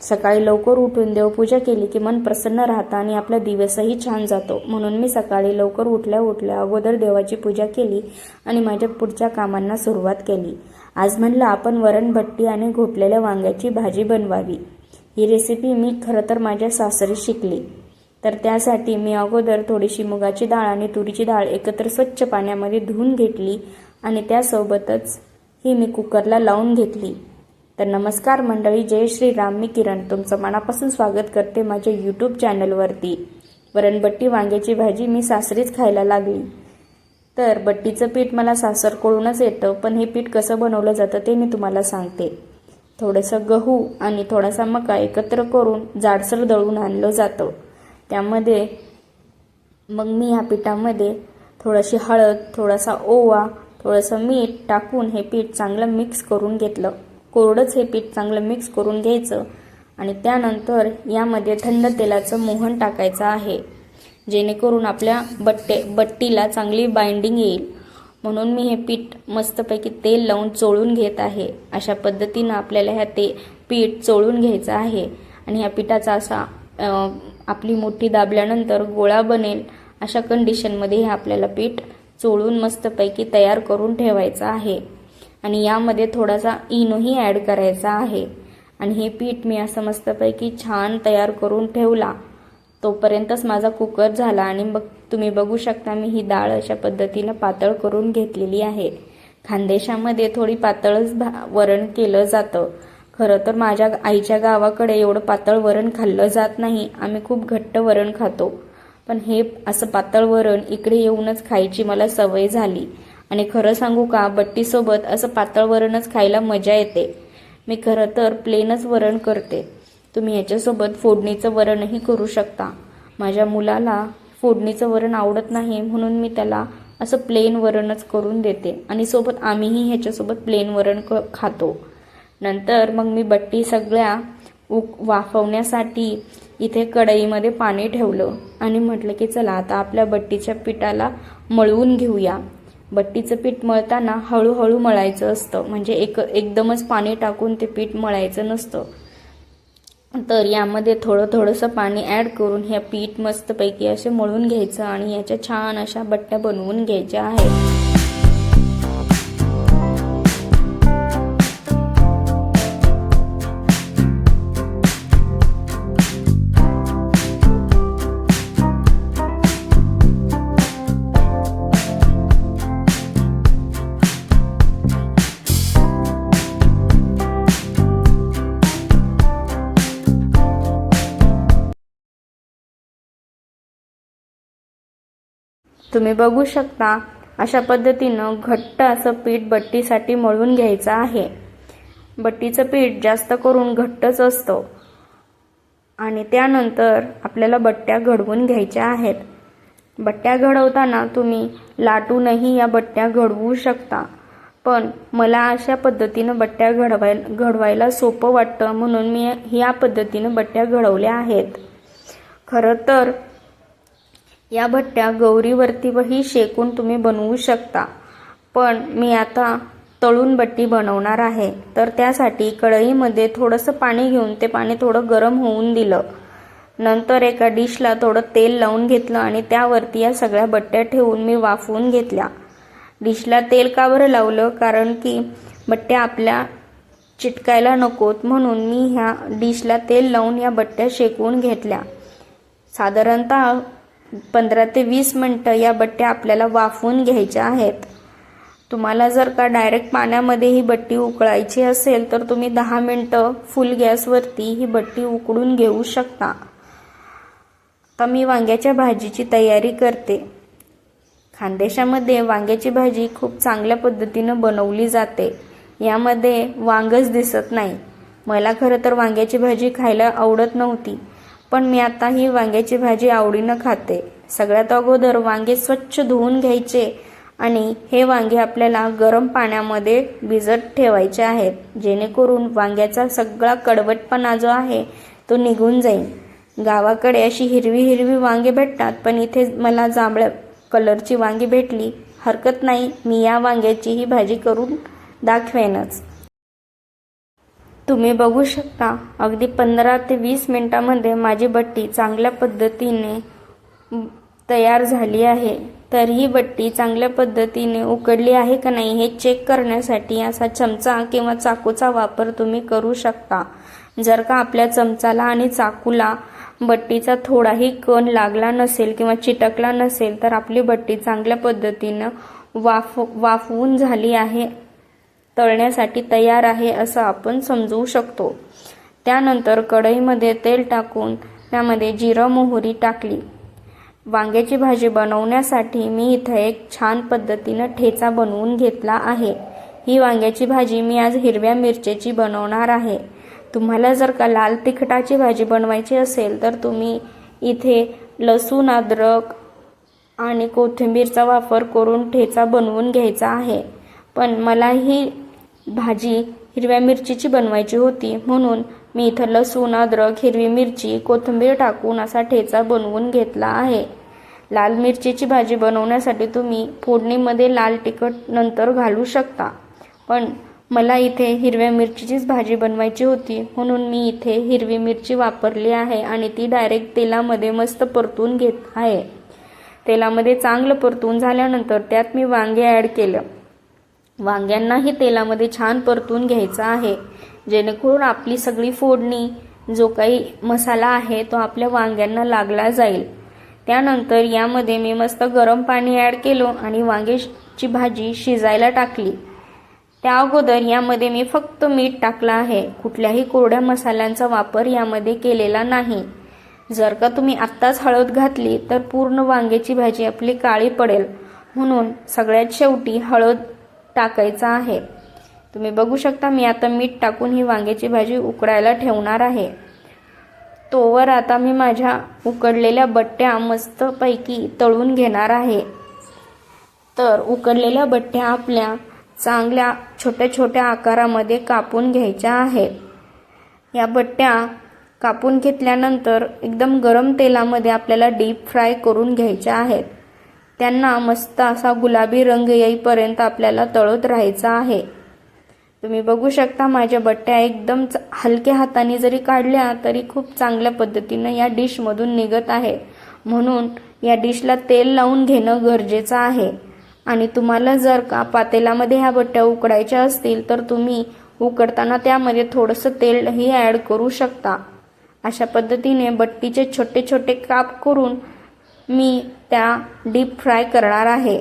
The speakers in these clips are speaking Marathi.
सकाळी लवकर उठून देवपूजा केली की मन प्रसन्न राहतं आणि आपला दिवसही छान जातो. म्हणून मी सकाळी लवकर उठल्या उठल्या अगोदर देवाची पूजा केली आणि माझ्या पुढच्या कामांना सुरुवात केली. आज म्हणलं आपण वरणभट्टी आणि घोटलेल्या वांग्याची भाजी बनवावी. ही रेसिपी मी खरं तर माझ्या सासरी शिकली. तर त्यासाठी मी अगोदर थोडीशी मुगाची डाळ आणि तुरीची डाळ एकत्र स्वच्छ पाण्यामध्ये धुवून घेतली आणि त्यासोबतच ही मी कुकरला लावून घेतली. तर नमस्कार मंडळी जय श्रीराम मी किरण. तुमचं मनापासून स्वागत करते माझ्या यूट्यूब चॅनलवरती वरणबट्टी वांग्याची भाजी मी सासरीच खायला लागली. तर बट्टीचं पीठ मला सासरकडूनच येतं पण हे पीठ कसं बनवलं जातं ते मी तुम्हाला सांगते. थोडंसं गहू आणि थोडासा मका एकत्र करून जाडसर दळून आणलं जातं. त्यामध्ये मग मी ह्या पिठामध्ये थोडीशी हळद थोडासा ओवा थोडंसं मीठ टाकून हे पीठ चांगलं मिक्स करून घेतलं. कोरडंच हे पीठ चांगलं मिक्स करून घ्यायचं आणि त्यानंतर यामध्ये थंड तेलाचं मोहन टाकायचं आहे. जेणेकरून आपल्या बट्टे बट्टीला चांगली बाइंडिंग येईल. म्हणून मी हे पीठ मस्तपैकी तेल लावून चोळून घेत आहे. अशा पद्धतीनं आपल्याला ह्या ते पीठ चोळून घ्यायचं आहे आणि ह्या पिठाचा असा आपली मुठी दाबल्यानंतर गोळा बनेल अशा कंडिशनमध्ये हे आपल्याला पीठ चोळून मस्तपैकी तयार करून ठेवायचं आहे. आणि यामध्ये थोडासा इनोही ॲड करायचा आहे. आणि हे पीठ मी असं मस्तपैकी छान तयार करून ठेवला. तोपर्यंतच माझा कुकर झाला आणि मग तुम्ही बघू शकता मी ही डाळ अशा पद्धतीनं पातळ करून घेतलेली आहे. खानदेशामध्ये थोडी पातळच भा वरण केलं जातं. खरं तर माझ्या आईच्या गावाकडे एवढं पातळ वरण खाल्लं जात नाही. आम्ही खूप घट्ट वरण खातो. पण हे असं पातळ वरण इकडे येऊनच खायची मला सवय झाली. आणि खरं सांगू का बट्टीसोबत असं पातळ वरणच खायला मजा येते. मी खरं तर प्लेनच वरण करते. तुम्ही याच्यासोबत फोडणीचं वरणही करू शकता. माझ्या मुलाला फोडणीचं वरण आवडत नाही म्हणून मी त्याला असं प्लेन वरणच करून देते आणि सोबत आम्हीही ह्याच्यासोबत प्लेन वरण क खातो. नंतर मग मी बट्टी सगळ्या उक वाफवण्यासाठी इथे कढईमध्ये पाणी ठेवलं आणि म्हटलं की चला आता आपल्या बट्टीच्या पिठाला मळवून घेऊया. बट्टीचं पीठ मळताना हळूहळू मळायचं असतं. म्हणजे एक एकदमच पाणी टाकून ते पीठ मळायचं नसतं. तर यामध्ये थोडं थोडंसं पाणी ॲड करून ह्या पीठ मस्तपैकी असे मळून घ्यायचं आणि याच्या छान अशा बट्ट्या बनवून घ्यायच्या आहेत. तुम्ही बघू शकता अशा पद्धतीनं घट्ट असं पीठ बट्टीसाठी मळून घ्यायचं आहे. बट्टीचं पीठ जास्त करून घट्टच असतं. आणि त्यानंतर आपल्याला बट्ट्या घडवून घ्यायच्या आहेत. बट्ट्या घडवताना तुम्ही लाटूनही या बट्ट्या घडवू शकता. पण मला अशा पद्धतीनं बट्ट्या घडवाय घडवायला सोपं वाटतं म्हणून मी ह्या पद्धतीनं बट्ट्या घडवल्या आहेत. खरं तर या भट्ट्या गौरीवरतीही शेकून तुम्ही बनवू शकता. पण मी आता तळून बट्टी बनवणार आहे. तर त्यासाठी कढईमध्ये थोडंसं पाणी घेऊन ते पाणी थोडं गरम होऊन दिलं. नंतर एका डिशला थोडं तेल लावून घेतलं आणि त्यावरती या सगळ्या बट्ट्या ठेवून मी वाफवून घेतल्या. डिशला तेल का बरं लावलं? कारण की बट्ट्या आपल्या चिटकायला नकोत म्हणून मी ह्या डिशला तेल लावून या बट्ट्या शेकवून घेतल्या. साधारणतः पंधरा ते वीस मिनटं या बट्ट्या आपल्याला वाफवून घ्यायच्या आहेत. तुम्हाला जर का डायरेक्ट पाण्यामध्ये ही बट्टी उकळायची असेल तर तुम्ही दहा मिनटं फुल गॅसवरती ही बट्टी उकडून घेऊ शकता. आता मी वांग्याच्या भाजीची तयारी करते. खानदेशामध्ये वांग्याची भाजी खूप चांगल्या पद्धतीनं बनवली जाते. यामध्ये वांगच दिसत नाही. मला खरं तर वांग्याची भाजी खायला आवडत नव्हती. पण मी आता ही वांग्याची भाजी आवडीनं खाते. सगळ्यात अगोदर वांगे स्वच्छ धुवून घ्यायचे आणि हे वांगे आपल्याला गरम पाण्यामध्ये भिजत ठेवायचे आहेत. जेणेकरून वांग्याचा सगळा कडवटपणा जो आहे तो निघून जाईल. गावाकडे अशी हिरवी हिरवी वांगे भेटतात पण इथे मला जांभळ्या कलरची वांगी भेटली. हरकत नाही मी या वांग्याचीही भाजी करून दाखवेनच. तुम्ही बघू शकता. अगदी पंधरा ते वीस मिनटामध्ये माझी बट्टी चांगल्या पद्धतीने तयार झाली आहे. तर ही बट्टी चांगल्या पद्धतीने उकडली आहे का नाही हे चेक करण्यासाठी असा चमचा किंवा चाकूचा वापर तुम्ही करू शकता. जर का आपल्या चमचाला आणि चाकूला बट्टीचा थोडाही कण लागला नसेल किंवा चिटकला नसेल तर आपली बट्टी चांगल्या पद्धतीनं वाफ वाफवून झाली आहे. तळण्यासाठी तयार आहे असं आपण समजवू शकतो. त्यानंतर कढईमध्ये तेल टाकून त्यामध्ये जिरं मोहरी टाकली. वांग्याची भाजी बनवण्यासाठी मी इथं एक छान पद्धतीनं ठेचा बनवून घेतला आहे. ही वांग्याची भाजी मी आज हिरव्या मिरचीची बनवणार आहे. तुम्हाला जर का लाल तिखटाची भाजी बनवायची असेल तर तुम्ही इथे लसूण अद्रक आणि कोथिंबीरचा वापर करून ठेचा बनवून घ्यायचा आहे. पण मला ही भाजी हिरव्या मिरचीची बनवायची होती. म्हणून मी इथं लसूण अद्रक हिरवी मिरची कोथिंबीर टाकून असा ठेचा बनवून घेतला आहे. लाल मिरचीची भाजी बनवण्यासाठी तुम्ही फोडणीमध्ये लाल तिखट नंतर घालू शकता. पण मला इथे हिरव्या मिरचीचीच भाजी बनवायची होती. म्हणून मी इथे हिरवी मिरची वापरली आहे आणि ती डायरेक्ट तेलामध्ये मस्त परतून घेत आहे. तेलामध्ये चांगलं परतून झाल्यानंतर त्यात मी वांगे ॲड केलं. वांग्यांनाही तेलामध्ये छान परतून घ्यायचं आहे. जेणेकरून आपली सगळी फोडणी जो काही मसाला आहे तो आपल्या वांग्यांना लागला जाईल. त्यानंतर यामध्ये मी मस्त गरम पाणी ॲड केलं आणि वांग्याची भाजी शिजायला टाकली. त्या अगोदर यामध्ये मी फक्त मीठ टाकलं आहे. कुठल्याही कोरड्या मसाल्यांचा वापर यामध्ये केलेला नाही. जर का तुम्ही आत्ताच हळद घातली तर पूर्ण वांग्याची भाजी आपली काळी पडेल. म्हणून सगळ्यात शेवटी हळद टाकायचा आहे. तुम्ही बघू शकता मी आता मीठ टाकून ही वांग्याची भाजी उकडायला ठेवणार आहे. तोवर आता मी माझ्या उकडलेल्या बट्ट्या मस्तपैकी तळून घेणार आहे. तर उकडलेल्या बट्ट्या आपल्या चांगल्या छोट्या छोट्या आकारामध्ये कापून घ्यायच्या आहे. या बट्ट्या कापून घेतल्यानंतर एकदम गरम तेलामध्ये आपल्याला डीप फ्राय करून घ्यायच्या आहेत. त्यांना मस्त असा गुलाबी रंग येईपर्यंत आपल्याला तळत राहायचं आहे. तुम्ही बघू शकता माझ्या बट्ट्या एकदम च- हलक्या हाताने जरी काढल्या तरी खूप चांगल्या पद्धतीनं या डिशमधून निघत आहे. म्हणून या डिशला तेल लावून घेणं गरजेचं आहे. आणि तुम्हाला जर का पातेलामध्ये ह्या बट्ट्या उकडायच्या असतील तर तुम्ही उकडताना त्यामध्ये थोडंसं तेलही ॲड करू शकता. अशा पद्धतीने बट्टीचे छोटे छोटे काप करून मी त्या डीप फ्राय करणार आहे.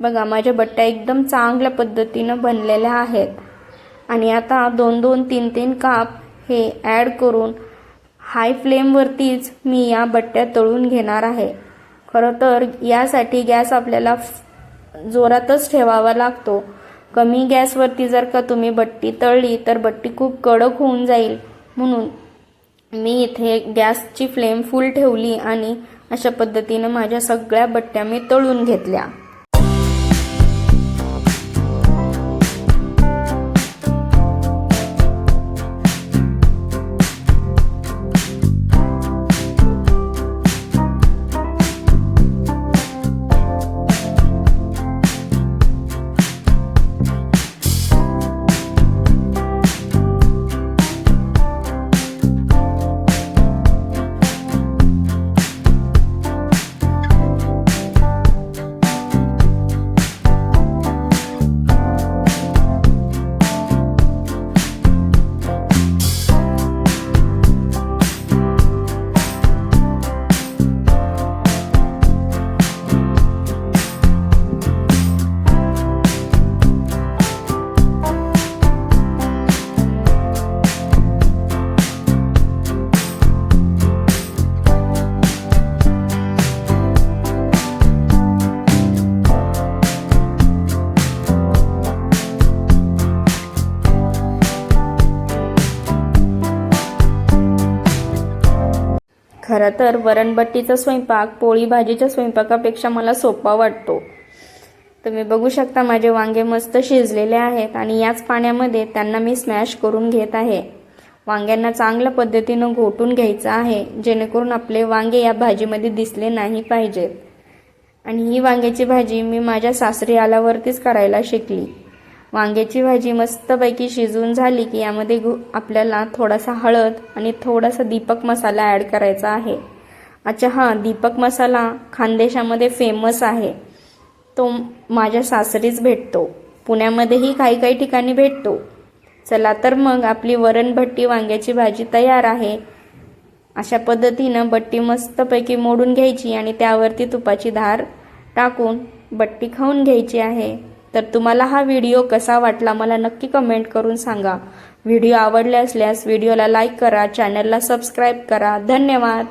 बघा माझ्या बट्ट्या एकदम चांगल्या पद्धतीनं बनलेल्या आहेत. आणि आता दोन दोन तीन तीन काप हे ॲड करून हाय फ्लेमवरतीच मी या बट्ट्या तळून घेणार आहे. खरं तर यासाठी गॅस आपल्याला जोरातच ठेवावा लागतो. कमी गॅसवरती जर का तुम्ही बट्टी तळली तर बट्टी खूप कडक होऊन जाईल. म्हणून मी इथे गॅसची फ्लेम फुल ठेवली आणि अशा पद्धतीनं माझ्या सगळ्या बट्ट्या मी तळून घेतल्या. खरं तर वरणबट्टीचा स्वयंपाक पोळी भाजीच्या स्वयंपाकापेक्षा मला सोपा वाटतो. तुम्ही बघू शकता माझे वांगे मस्त शिजलेले आहेत आणि याच पाण्यामध्ये त्यांना मी स्मॅश करून घेत आहे. वांग्यांना चांगल्या पद्धतीनं घोटून घ्यायचं आहे जेणेकरून आपले वांगे या भाजीमध्ये दिसले नाही पाहिजेत. आणि ही वांग्याची भाजी मी माझ्या सासरी आल्यावरतीच करायला शिकली. वांग्याची भाजी मस्तपैकी शिजून झाली की यामध्ये गु आपल्याला थोडासा हळद आणि थोडासा दीपक मसाला ॲड करायचा आहे. अच्छा हां दीपक मसाला खानदेशामध्ये फेमस आहे. तो माझ्या सासरीच भेटतो. पुण्यामध्येही काही काही ठिकाणी भेटतो. चला तर मग आपली वरणभट्टी वांग्याची भाजी तयार आहे. अशा पद्धतीनं बट्टी मस्तपैकी मोडून घ्यायची आणि त्यावरती तुपाची धार टाकून बट्टी खाऊन घ्यायची आहे. तर तुम्हाला हा व्हिडिओ कसा वाटला मला नक्की कमेंट करून सांगा. व्हिडिओ आवडले असल्यास व्हिडिओला लाईक करा चॅनलला सबस्क्राईब करा. धन्यवाद.